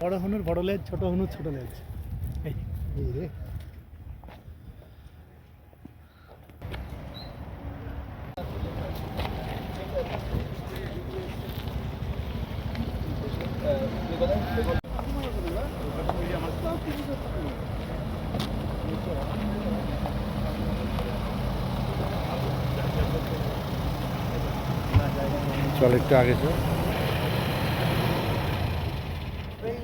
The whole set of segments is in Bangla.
বড় হনুর বড় লেজ ছোট হনুর ছোট লেজ। রে। চল একটু আগে চল।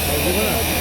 নাকি?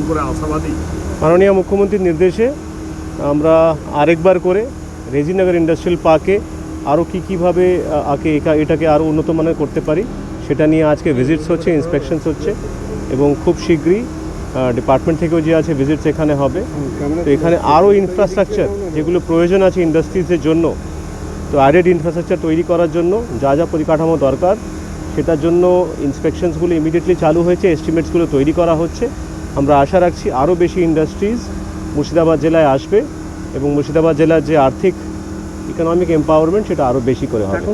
নতুন করে আশাবাদী। মাননীয় মুখ্যমন্ত্রীর নির্দেশে আমরা আরেকবার করে রেজিনগর ইন্ডাস্ট্রিয়াল পার্কে আরও কী কীভাবে আগে একা এটাকে আরও উন্নত মানের করতে পারি সেটা নিয়ে আজকে ভিজিটস হচ্ছে ইন্সপেকশনস হচ্ছে এবং খুব শীঘ্রই ডিপার্টমেন্ট থেকেও যে আছে ভিজিটস এখানে হবে। তো এখানে আরও ইনফ্রাস্ট্রাকচার যেগুলো প্রয়োজন আছে ইন্ডাস্ট্রিজের জন্য তো অ্যাডেড ইনফ্রাস্ট্রাকচার তৈরি করার জন্য যা যা পরিকাঠামো দরকার সেটার জন্য ইন্সপেকশনসগুলো ইমিডিয়েটলি চালু হয়েছে এস্টিমেটসগুলো তৈরি করা হচ্ছে। আমরা আশা রাখছি আরও বেশি ইন্ডাস্ট্রিজ মুর্শিদাবাদ জেলায় আসবে এবং মুর্শিদাবাদ জেলার যে আর্থিক ইকোনমিক এম্পাওয়ারমেন্ট সেটা আরও বেশি করে হবে।